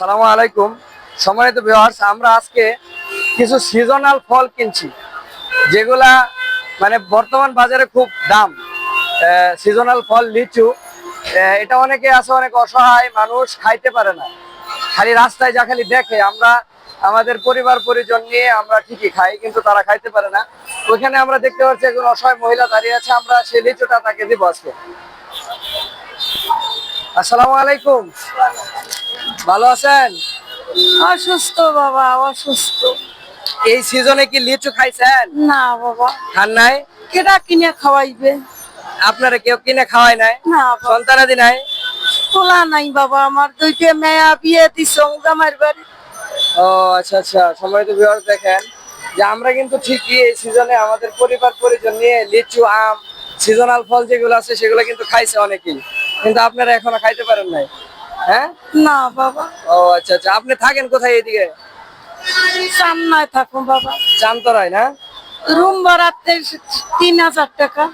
সালামু আলাইকুম। সম্মানিত ভিউয়ার্স আমরা আজকে কিছু সিজনাল ফল কিনছি, যেগুলা মানে বর্তমান বাজারে খুব দাম। সিজনাল ফল, লিচু এটা অনেকে আছে, অনেক অসহায় মানুষ খাইতে পারে না। খালি রাস্তায় যা খালি দেখে, আমরা আমাদের পরিবার, পরিজন নিয়ে আমরা ঠিকই খাই, কিন্তু তারা খাইতে পারে না। ওইখানে আমরা দেখতে পাচ্ছি একজন অসহায় মহিলা দাঁড়িয়ে আছে, আমরা সেই লিচুটা তাকে দিব আজকে। আসসালামু আলাইকুম। ভালো আছেন? অসুস্থ বাবা অসুস্থ। এই সিজনে কি লিচু খাইছেন? না বাবা। খান নাই? কেটা কিনে খাওয়াইবে? আপনারা কেউ কিনে খাওয়াই নাই? না সন্তানাদি নাই? তোলা নাই বাবা আমার দুইটা মেয়া বিয়ে দিছ জামাইর বাড়ি। ও আচ্ছা আচ্ছা। সম্মানিত ভিউয়ার্স দেখেন যে আমরা কিন্তু ঠিকই এই সিজনে আমাদের পরিবার পরিজন নিয়ে লিচু আম সিজনাল ফল যেগুলো আছে সেগুলো কিন্তু খাইছে অনেকেই। কিন্তু আপনারা এখনও খাইতে পারেন নাই। হ্যাঁ? না বাবা। ও আচ্ছা আচ্ছা। আপনি থাকেন কোথায় এইদিকে সামনায় থাকো বাবা। চান্তরায় না? রুম ভাড়াতে তিন হাজার টাকা।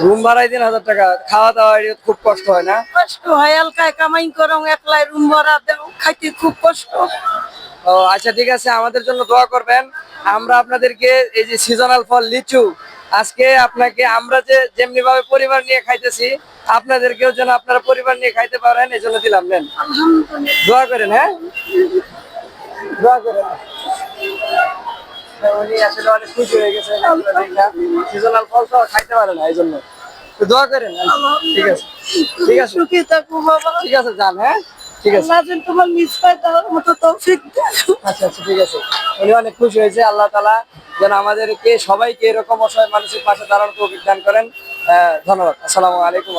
রুম ভাড়াই তিন হাজার টাকা। খাওয়া দাওয়া খুব কষ্ট হয় না? কষ্ট হয় এলকায় কামাই করো একলাই রুম ভাড়া দেও খাইতে খুব কষ্ট। ও আচ্ছা ঠিক আছে। আমাদের জন্য দোয়া করবেন। আমরা আপনাদেরকে এই যে সিজনাল ফল লিচু আজকে আপনাকে আমরা যে যেমনি ভাবে পরিবার নিয়ে খাইতেছি আপনাদেরকেও যেন আপনারা পরিবার নিয়ে খাইতে পারেন এই জন্য দিলাম নেন। দোয়া করেন হ্যাঁ? দোয়া করেন। উনি আসলে অনেক খুশি হয়ে গেছে সিজনাল ফল তো খাইতে পারে না এই জন্য দোয়া করেন ঠিক আছে। ঠিক আছে। সুখী ঠিক আছে যান হ্যাঁ? ঠিক আছে। আল্লাহ যেন তোমার নিজ পায় দেওয়ার মতো তৌফিক আচ্ছা আচ্ছা ঠিক আছে। উনি অনেক খুশি হয়েছে আল্লাহ তালা যেন আমাদেরকে সবাইকে এরকম অসহায় মানুষের পাশে দাঁড়ানোর তৌফিক দান করেন। আহ, ধন্যবাদ। আসসালাম আলাইকুম।